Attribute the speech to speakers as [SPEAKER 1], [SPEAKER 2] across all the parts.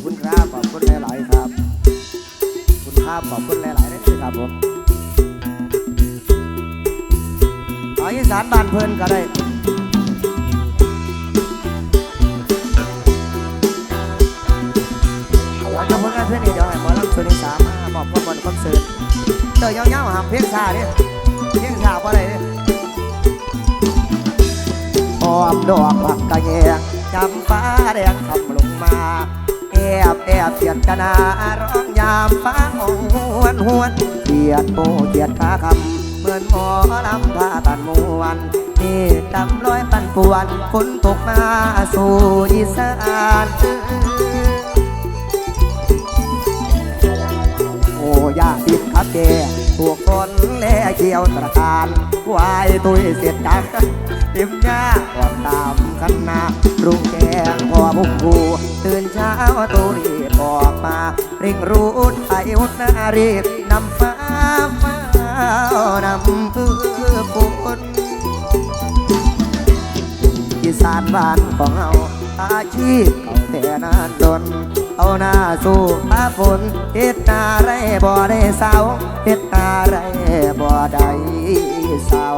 [SPEAKER 1] อบคุณครับ ขอบคุณหลาย ๆ ครับ คุณครับขอบคุณหลายๆนะครับผมเอาอีสานบ้านเพลินก็ได้เราจะผลงานเพื่อนอีกเดี๋ยวให้หมอลำส่วนที่สามมาบอกความบอลคอนเสิร์ตเตยยาวๆหามเพียงชาเนี่ยเพียงชาเพราะอะไรเนี่ยหอมดอกผักกระแยงจำฟ้าแดงคำลงมา บแอบเสียดกะนาร้องยามฟ้าหงหวนหวนเกียดโมเกียดขาคำเหมือนหมอลำพาตันมวนนี่ดำร้อยปันป่วนฝนตกมาสู่อีสานโอ้ยาติดขับแก ถูกคนแล่เกี่ยวตระการวายตุยเสียจักเต็มหน้าก่อนตามคันนารุงแกงพอบุกผูตื่นเช้าตูรีบออกมาเร่งรูดไออุดนารีบนำฟ้าฟ้านำเพื้นฝนอีสานบ้านของเราอาชีพเขาแต่นานดนเอาหน้าสู้ฟ้าฝนเฮ็ดนาไรบ่ได้เศร้าเฮ็ดนา ไรบ่ได้เศร้า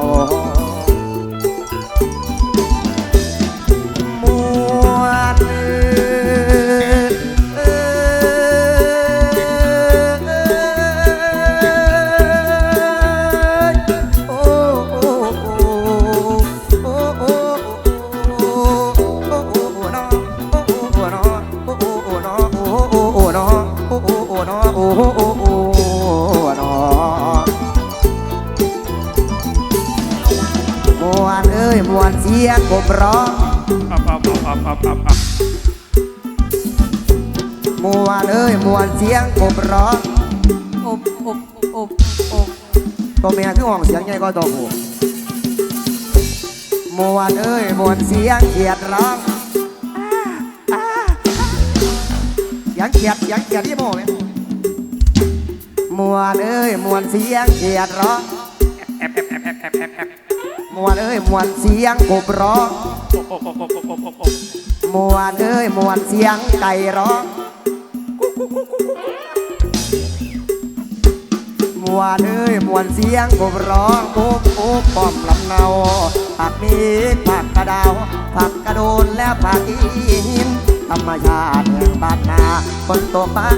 [SPEAKER 1] สียงกบร้อง
[SPEAKER 2] อับอับอับอับอับอับ
[SPEAKER 1] มวนเอ้ยมวนเสียงกบร้อง
[SPEAKER 3] อบอบอบอบ
[SPEAKER 1] ตัวเมียคือห้องเสียงใหญ่ก็ตัวผู้มวนเอ้ยมวนเสียงเขียดร้องเสียงเขียดเสียงเขียดยี่โม่ไหมมวนเอ้ยมวนเสียงเขียดร้อง
[SPEAKER 2] แอบแอบแอบแอบแอบแอบ
[SPEAKER 1] วลเอ้ยมวลเสียงกบร้องมวลเอ้ยมวลเสียงไก่ร้องมวลเอ้ยมวลเสียงกบร้องปุ๊บปุ๊บปอมลำเนาผักมีผักกระดาวผักกระโดนและผักอีนธรรมชาติแห่งบ้านนาฝนตกวป้า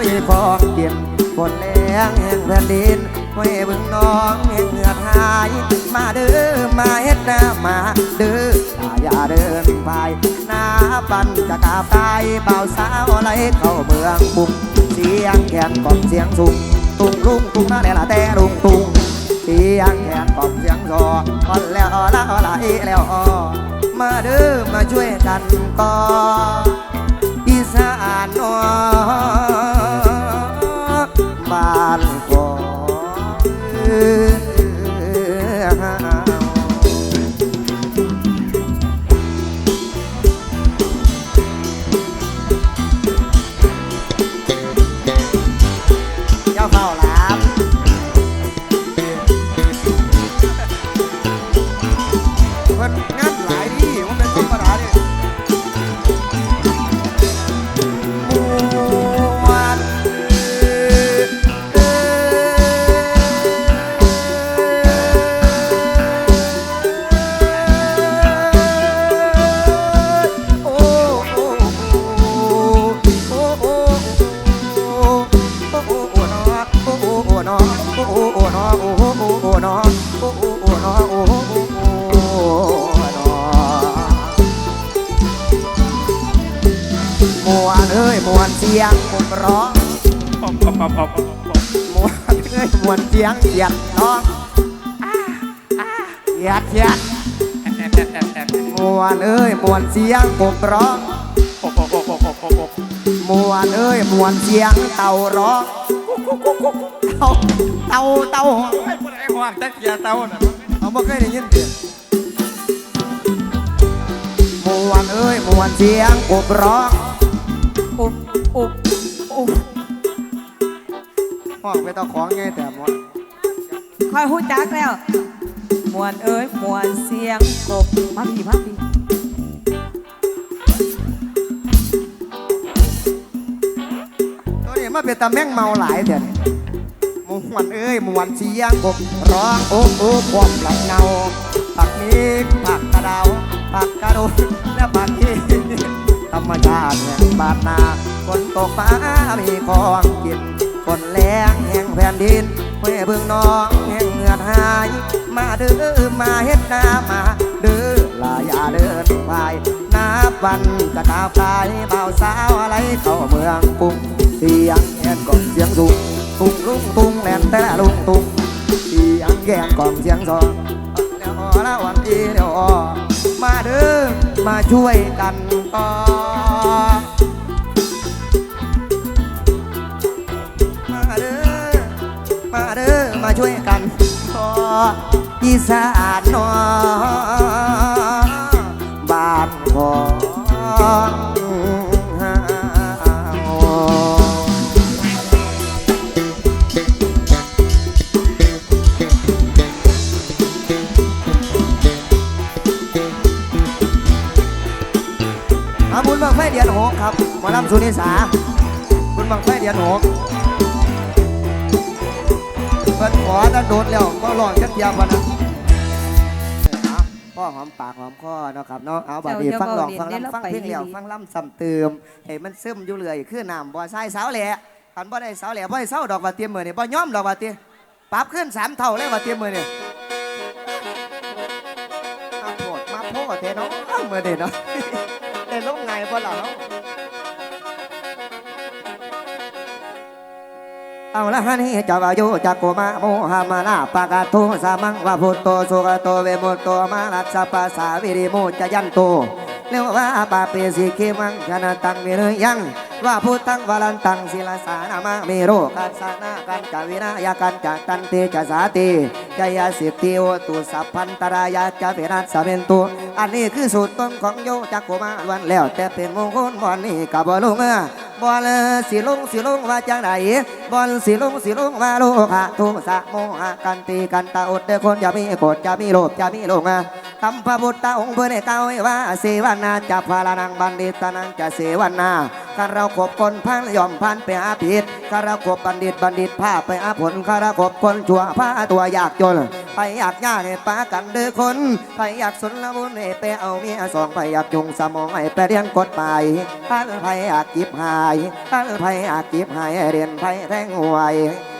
[SPEAKER 1] มีพองเก็บฝนแรงแห่งแผ่นดิน ไว้บึงน้องแห่งเหงือหาย มาเด้อมาเฮ็ดนามาเด้ออย่าอย่าเดินไปหน้าปันจะกาบตายเบาสาวไหลเข้าเมืองบุกเสียงแขนกล่อมเสียงสูงตุงลุงตุงนาแน่ละแต่ลุงตุงเสียงแขนกล่อมเสียงซออ่อนแล้วอละอ่อนละอีแล้วอมาเด้อมาช่วยกันก่ออีสานนอ งาน เต่าเต่าเต่า
[SPEAKER 2] ไอ้คนไอ้หัวตะเกียเต้าน่ะ
[SPEAKER 1] เอาบ่เคยได้ยินเสียงมวนเอ้ยมวนเสียงกบร้อง
[SPEAKER 3] อบอบอบ
[SPEAKER 1] ห้องไปต่อของไงแต่มวน
[SPEAKER 3] คอยหูจักแล้วมวนเอ้ยมวนเสียงกบมาพี่มาพี่
[SPEAKER 1] มาเป็นตาแม่งเมาหลายเดี๋ยวนี้ มวนเอ้ยมวนเสียงกบร้องโอ้โอ้ความหลับเงาผักนี้ผักกระดาวผักกระโดดและผักที่ธรรมชาติแห่งบาดนาฝนตกฟ้ามีของกินฝนแรงแห่งแผ่นดินเพื่อเบิ่งน้องแห่งเหงือดหาย มาเด้อมาเฮ็ดนามาเด้อลาอย่าเดินไปนับวันจะกาบกายเบาสาวอะไรเข้าเมืองกรุงเสียงแอนก่อนเสียงสูง ตุงลุงตุงแลนแต่ลุงตุงเสียงแกนก่อนเสียงซองเดี๋ยวอละวันดีเดี๋ยวอมาเด้อมาช่วยกันก่อนมาเด้อมาเด้อมาช่วยกันขออีสานนอบ้ หมอลำสุนิสาบุญบังไฟเดียนหกเพิ่นขอตั้งโดนแล้วก็ลองจักเทียมวันนะพ่อหอมปากหอมคอเนาะครับเนาะเอาบัดนี้
[SPEAKER 3] เจ้า
[SPEAKER 1] ฟังลอง
[SPEAKER 3] เจ้า
[SPEAKER 1] ฟัง
[SPEAKER 3] เว้าเรียน
[SPEAKER 1] ลำฟัง
[SPEAKER 3] ได้
[SPEAKER 1] เพลง
[SPEAKER 3] แล้ว
[SPEAKER 1] แล้ว
[SPEAKER 3] ไปดี
[SPEAKER 1] ฟังลำซ้ำเติมให้มันซึมอยู่เลยคือน้ำบ่อทรายสาวแหล่คันบ่ได้สาวแหล่บ่ได้เศร้าดอกว่าเตรียมมือนี่บ่ยอมดอกว่าเตรียมปรับขึ้นสามเท่าเลยว่าเตรียมมือนี่มาโพดมาโพดเทเนาะมือเด้เนาะได้ลงไงบ่ล่ะเนาะ เอาละฮะนี่จะวายุจักโกมาโมหามาลาปากาโทสามังวาพุตโตสุกโตเวมุตโตมาลัสปะสาวิริโมจยันโตเรียกว่าปาเปสิกิมังชนะตังวิรยังว่าพุทังวาลันตังศิลาสานามาเมโรกัสสานากันจาวินายากันจัตันเตจะสาติจยาสิทธิโอตุสัพพันตรายาจะเวนัสสเวนตุอันนี้คือสูตรต้นของโยจักโกมาล้วนแล้วแต่เป็นมงคลบอนนี้กับบลุงเอ บอลสีลงสีลงว่าจังไดบอลสีลงสีลงว่าโลกะโทสะโมหะกันตีกันตาอดเดคนอย่ามีโกรธอย่ามีโลภอย่ามีโลงะคำพระพุทธองค์เพื่อนให้าวไว้ว่าเสวนาจะพาลานังบันดิตานังจะเสวนา ข้าราขบคนพันยอมพันไปอาผิดข้าราขบบัณฑิตบัณฑิตพาไปอาผลข้าราขบคนชั่วพาตัวยากจน ไปอยากย่าให้ปากันเด้อคนไปอยากสนละมุนให้ไปเอาเมียสองไปอยากจุงสมองให้ไปเรียนกฎหมายท่านไปอยากจิบหายท่านไปอยากจิบหายเรียนไปแทงหวย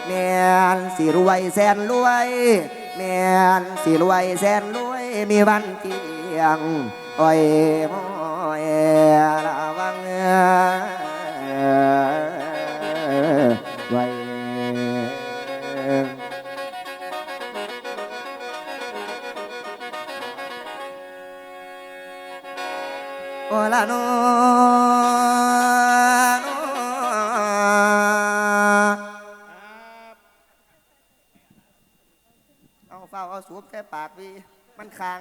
[SPEAKER 1] แม่นสิรวยแสนรวยแม่นสิรวยแสนรวยมีวันเที่ยง โอ้ยมอยระวังไว้โอลาโนเอาเฝ้าเอาสูบแต่ปากวีมันคาง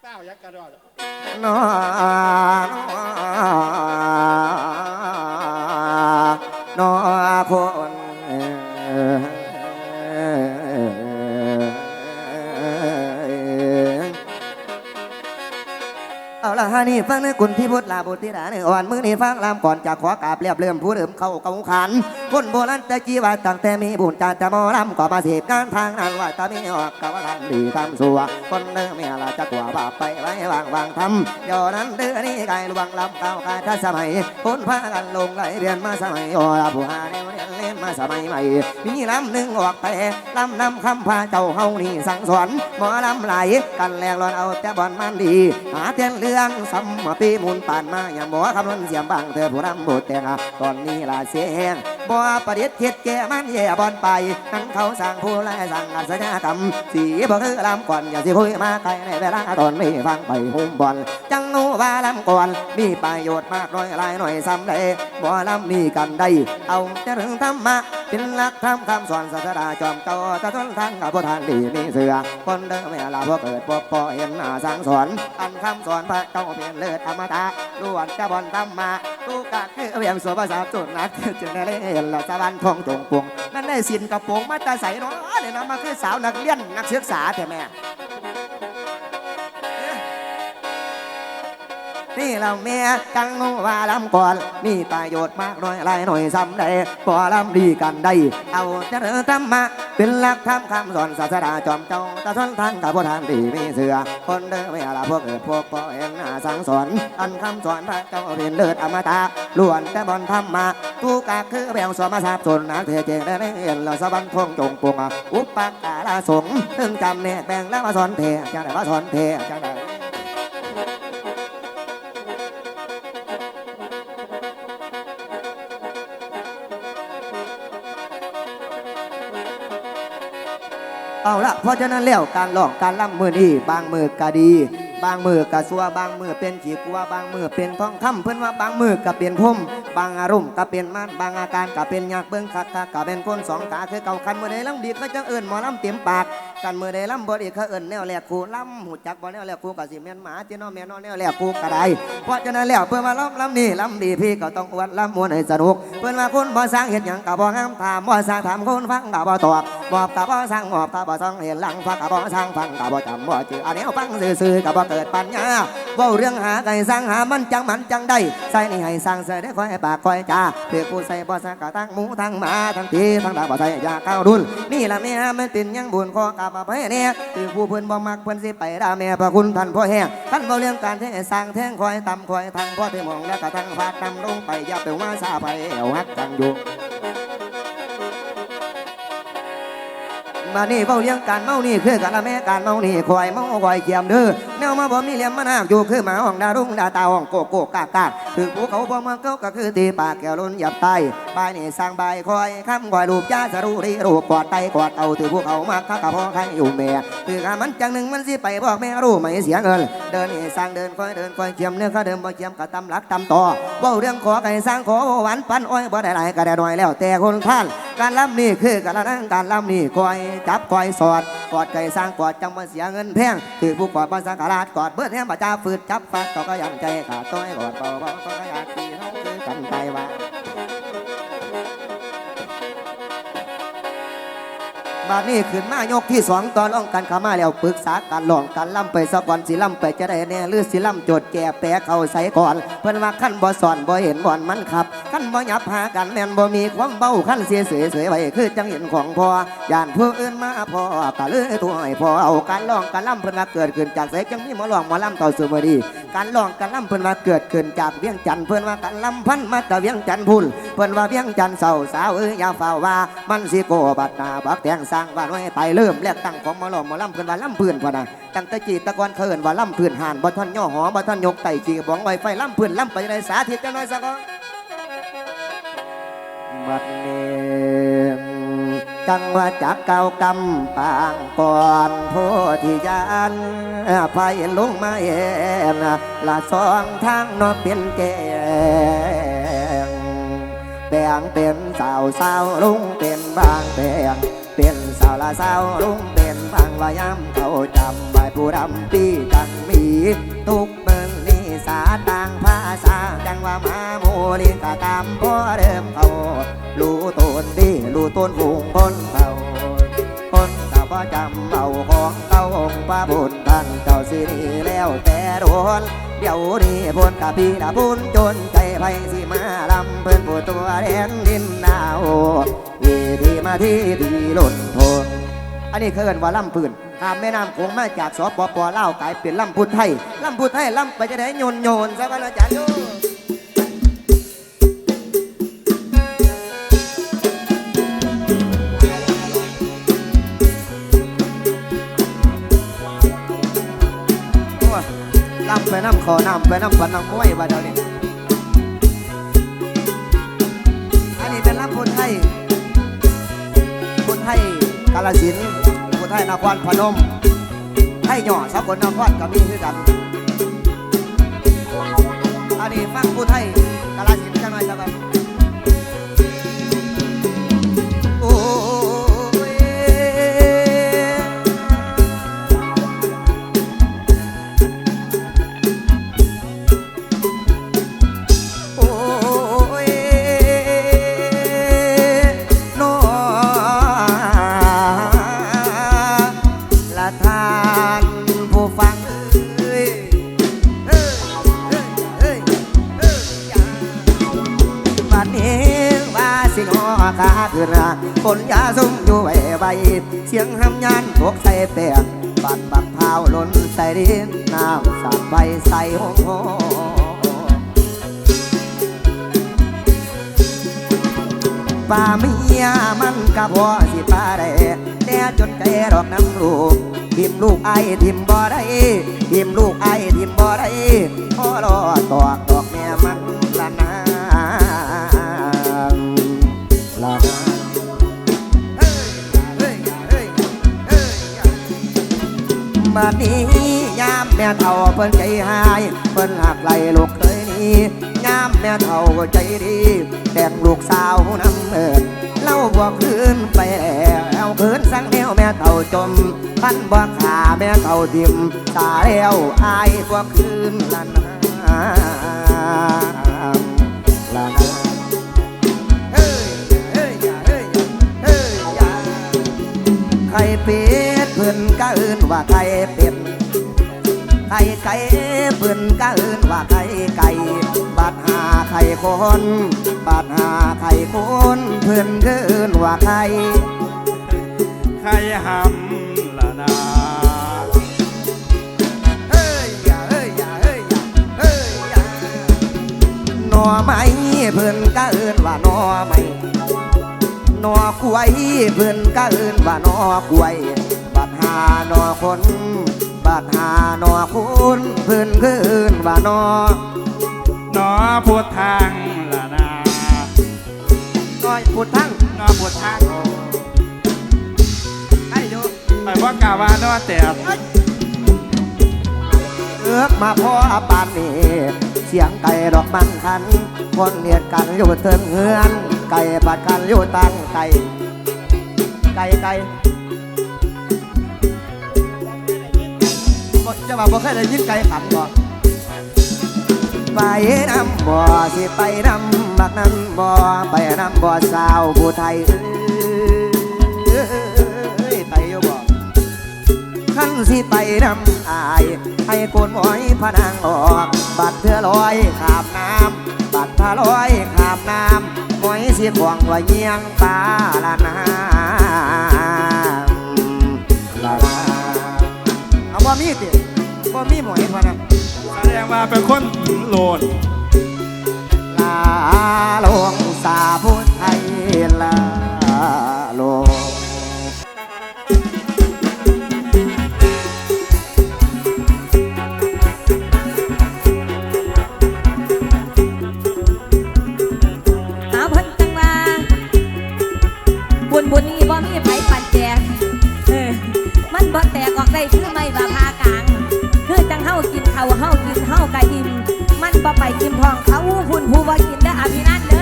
[SPEAKER 2] เต้ายักษ์กระดอด
[SPEAKER 1] นอนอคน นี่ฟังในกุนที่พุทธลาบุตรที่ดาเนี่ยอ่อนมือนี่ฟังลำก่อนจะขอกราบเรียบเริ่มผู้เริ่มเข้าเกาขันคนโบราณตะกี้ว่าตั้งแต่มีบุญจาจะมอลำก็มาเสพงานทางนั้นว่าตามีออกกะว่าทำดีทำสัวคนเดิมเมียละจะกลัวบาปไปไว้วางวางทำย้อนนั้นเดือนี้ไกลลวงลำเก่ากาทัสมัยคนพากันลงไหลเรียนมาสมัยโอลาผู้หาแนวเรียนเล่นมาสมัยใหม่มีลำหนึ่งออกไปลำนำคำพาเจ้าเฮานี่สั่งสอนหมอลำไหลกันแลงรอนเอาแต่บอลมันดี หาเทียนเรื่องสัมมาปีมูลปานมาอย่างบอกคำนั้นเสียมบางเธอผู้รำบุตรแต่งตอนนี้ลาเสียงบ่ประเดี๋ยวคิดแก่มันแย่บอลไปนั่งเขาสั่งผู้แลสั่งอัศญากรรมสีบ่คือลำก่อนอย่าสิคุยมาไกลในเวลาตอนนี้ฟังไปหุ่มบอลจังงูว่าลำก่อนมีประโยชน์มากน้อยหลายหน่อยซ้ำได้บ่ลำนี่กันได้ เอาแต่เรื่องธรรมะเป็นหลักธรรมคำสอนศาสดาจอมเจ้าตะทนทางกับผู้ทานดีมีเสือคนเดิมเวลาพอเกิดพบพอเห็นหน้าสั่งสอนอันคำสอนพระเจ้าเพียนเลิศอมตะล้วนจะบอนธรรมะลูกกะคือเวียงสวภาษาจุดนักจึงได้เห็นละสวรรค์ทองจงปวงนั่นได้สินกระโปรงมาตาใสเนาะเดี๋ยวนะมาคือสาวนักเรียนนักศึกษาแต่แม่ นี่เราเมียจังว่าลำก่อนมีประโยชน์มากน้อยหลายหน่อยซ้ำใดก็ลำดีกันได้ เอาเจริญธรรมะเป็นหลักธรรมคำสอนศาสดาจอมเจ้าตาสนท่านกับพระทานดีมีเสือ คนเดินเวลาพวกเกิดพวกพ่อเองหน้าสังสอนอันคำสอนพระเจ้าเรียนเลิศอมตะล้วนแต่บอนธรรมะตูกาคือแบ่งสมทรัพย์ส่วนนักเทเจงได้เรียนเราสวรรค์ทงจงปวงอุปการะสงถึงจำแนกแบ่งแล้วมาสอนเทจังได้มาสอนเทจังได เอาละเพราะฉะนั้นแล้วการร้องการล่ำมือนี่บางมือกะดี บางมือกะสัวบางมือเป็นขีกัวบางมือเป็นท้องคำเพื่อนว่าบางมือกะเป็นพุ่มบางอารมณ์กะเป็นมันบางอาการกะเป็นยากเบิ้งคักคักกะเป็นคนสองตาคือเก่าคันมือใดล่ำดีก็จะเอิ่นหมอล่ำเต็มปากกันมือใดล่ำบดีเขาเอิ่นแนวแหลกคูล่ำหูจักบ่แนวแหลกคูกะสิเมียนหมาที่น้อแม่นอแนวแหลกคูกะไดเพราะฉะนั้นแล้วเพื่อนมาล่ำล่ำนี่ล่ำดีพี่ก็ต้องอวดล่ำมวนให้สนุกเพื่อนว่าคุณบ่สร้างเห็นหยังกะบ่งามถามบ่สร้างถามคุณฟังกะบ่ตอบ มอบกะบ่สร้างมอบกะบ่สร้างเห็นหลังฟังกะบ่สร้างฟังกะบ่จำบ่จืออันนี้ฟังซื่อๆกะบ่เกิดปัญญาเว้าเรื่องหาไก่สร้างหามันจังมันจังได้ใส่นี่ให้สร้างใส่ได้คอยปากคอยจาเพื่อกูใส่บ่สร้างกะทั้งหมูทั้งหมาทั้งทีทั้งดาบ่ใส่ยาเข้าดุนนี่ล่ะแม่มันเป็นยังบุญขอกะบ่ไปเนี่ยคือผู้เพิ่นบ่มักเพิ่นสิไปด่าแม่พระคุณท่านพ่อแห้งท่านบ่เรื่องการแท้สร้างแท่งคอยตำคอยทางพ่อที่มองแล้วก็ทั้งฟาดนำลงไปอย่าไปว่าซาไปเอาฮักกันอยู่ มานี่เฝ้าเลี้ยงการเมานี่คือการละแม่การเมานี่ควายเมาควายเกียมเด้อแนวมาบ่มีเลี่ยมมานาอยู่คือหมาห้องดารุ่งดาตาห้องโกโกกากากคือภูเขาบ่มาเก้าก็คือตีปากแก้วล้นหยับไตบายนี่สร้างบายคอยคำคอยรูปจ้าสรูรีรูปกอดไตกอดเอาถือภูเขามาข้ากะพอใครอยู่แม่คือขามันจังหนึ่งมันสิไปบอกแม่รู้ไหมเสียเงินเดินนี่สร้างเดินคอยเดินคอยเกียมเนื้อเขาเดิมบ่เกียมก็ตำหลักตำต่อเว้าเรื่องขอไก่สร้างขอหวานปันอ้อยบ่ได้หลายก็ได้น้อยแล้วแต่คนท่าน การล่ำนี่คือการนั่งการล่ำนี่คอยจับคอยสอดกอดไก่สร้างกอดจังมาเสียเงินแพงคือผู้กอดภาสังกาลาดกอดเบิดแห้งประจาฝืดจับฟัดก็ก็ยังใจขาดต้อยกอดเบาๆก็ก็อยากตีเขาคือกันไปว่า บาดนี้ขึ้นมายกที่สองตอนร้องกันขามาแล้วปรึกษาการร้องการล่ำไปสะก่อนสิล่ำไปจะได้แน่หรือสิล่ำโจดแก่แปะเข้าใส่ก่อน เพิ่นว่าขั้นบ่สอนบ่เห็นบ่อนมันขับขั้นบ่หยับหากันแม่นบ่มีความเบ้าขั้นเสียเสยเสยไว้คือจังเห็นของพ่อย่านผู้อื่นมาพ่อก็เลยตัวให้พ่อเอาการร้องการล่ำเพิ่นว่าเกิดขึ้นจากไสจังมีหมอร้องหมอล่ำต่อสู่บ่ดีการร้องการล่ำเพิ่นว่าเกิดขึ้นจากเวียงจันทน์เพิ่นว่าการล่ำพันมาจากเวียงจันทน์พุ่นเพิ่นว่าเวียงจันทน์เศร้าสาวเอ้ยอย่าเฝ้าว่ามันสิโกบัดนาบักแตงสร้างว่าไว้ไปเริ่มแรกตั้งของมอลอมมอล่ำเพิ่อนว่าล่ำพื้นพอนะตั้งต่จีตะกอนเขินว่าล่ำพื้นหานบ่ท่านย่อหอบ่ท่านยกไตจีบ้องไวไฟล่ำพื้นล่ำไปในสาธิตจังน่อยสักก่อนบัดเนี้จังว่าจักเก่ากำปางก่อนโพธิญาณไฟลงมาเอ็นละสองทางนอเป็นแกงแปลงเป็นสาวสาวลุงเป็นบางแปลง สาวละสาวลุงเป็นบางวายำเขาจำใบผู้ดำปีจังมี ทุกเมืองนี่สาต่างภาษา จังว่ามาโมลิกะตามพ่อเดิมเขารู้ต้นดีรู้ต้นฝูงคนเขาคนสาวบ่จำเบาของเก่าองค์พระบุญท่านเจ้าสิริแล้วแต่โดนเดี๋ยวนี้พ้นกับพี่ละพุนจนใจไพสิมาลำเพิ่นผู้ตัวแดงดินหนาวอีดีมาที่ดีหล่น อันนี้คือเอินว่าลำพื้นข้ามแม่น้ำโขงมาจากสปปลาวกลายเป็นลำพุนไทยลำพุนไทยลำไปจะได้โยนโยนสักวันอาจารย์โยโอ้ยลำไปน้ำขอน้ำไปน้ำปันน้ำกล้วยว่าเดี๋ยวนี้อันนี้เป็นลำพุนไทยคนไทยกาลสินธุ์คน ไทยนครพนมไทยหย่อสากลนครก็มีคือกันอันนี้ฟังผู้ไทย สียงหำยานพวกใส่แปงบัดบักพร้าวล้นใส่ดินน้ำสาดใบใส่ห้องหอป่าเมียมันกะพอสิป่าได้แต่จนใจดอกน้ำลูกทิมลูกไอ้ทิมบ่ได้ทิมลูกไอ้ทิมบ่ได้ บัดนี้ยามแม่เฒ่าเพิ่นใจหายเพิ่นหักไหลลูกเคยนี้ยามแม่เฒ่าใจดีแต่งลูกสาวนำเอิดเล่าบ่คืนไปแล้วคืนสั่งแนวแม่เฒ่าจมพันบ่ขาแม่เฒ่าทิมตาแล้วอายบ่คืนละนาละนาเฮ้ยเฮ้ย อย่าเฮ้ยเฮ้ยอย่าไข่เป็ดเพิ่นก็เอิ้นว่าไข่เป็ดไข่ไก่เพิ่นก็เอิ้นว่าไข่ไก่บาดหาไข่คนบาดหาไข่คนเพิ่นก็เอิ้นว่าไข่
[SPEAKER 2] ใครหำละนา
[SPEAKER 1] เอ้ยอย่าเอ้ยอย่าเอ้ยอย่าเอ้ยอย่าหน่อไม้เพิ่นก็เอิ้นว่าหน่อไม้หน่อกล้วยเพิ่นก็เอิ้นว่าหน่อกล้วยบาดหาหน่อคนบาดหาหน่อคนเพิ่นก็เอิ้นว่าหน่อ
[SPEAKER 2] หนอพูดทางละนา
[SPEAKER 1] น้อยพุดทั้ง
[SPEAKER 2] หนอพูดทาง
[SPEAKER 1] ให้ดู
[SPEAKER 2] ไปว่ากาวานอแต่
[SPEAKER 1] เอือกมาพ่อปานนี้เสียงไก่ดอกมันคัน คนเนียดกันอยู่เทิงเฮือน ไก่บัดกันอยู่ตั้งไก่ไก่ไก่ จะว่าบ่เคยได้ยินไก่ขันบ่ไปน้ำบ่อสิไปน้ำบักนั้นบ่อไปน้ำบ่อสาวผู้ไทยเอ้ยไปอยู่บ่ขันสิไปน้ำอายให้โกนหมอยพนังออกบัดเธอลอยขามน้ำบัดเธอลอยขามน้ำหมอยสิขวางว่าเยียงปลาละนา บ่มีติบ่มีหมอยพะนะ
[SPEAKER 2] แสดงว่าเป็นคนโหลด
[SPEAKER 1] ลาลงสาพุทธไทยลาลง
[SPEAKER 3] ไปกินทองเขาหุ่นผู้บ่กินเด้ออภินันเด้อ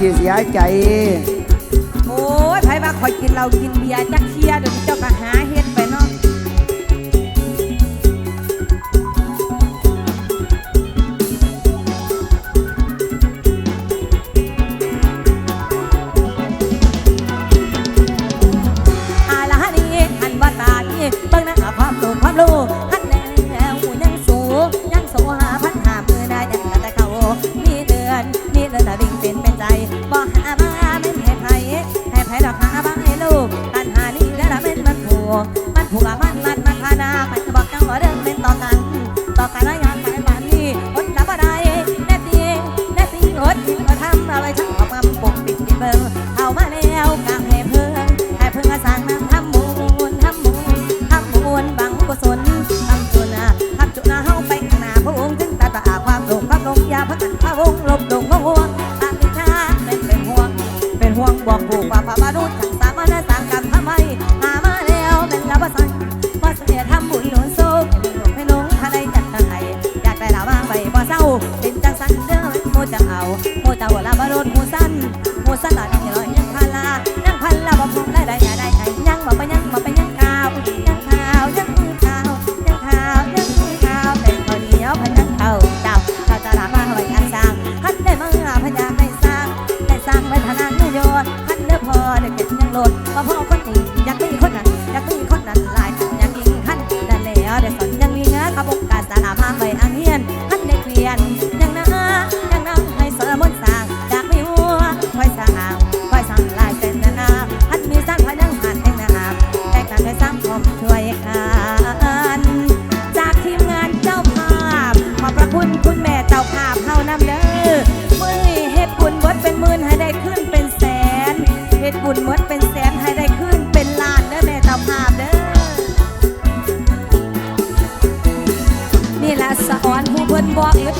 [SPEAKER 3] สิ
[SPEAKER 1] เสียใจ
[SPEAKER 3] โอ้ยไผว่าคอยกินเรากินเบียร์จักเชียเดี๋ยวนเจ้าก็หาเฮ็ด estaba la varón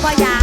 [SPEAKER 3] vaya.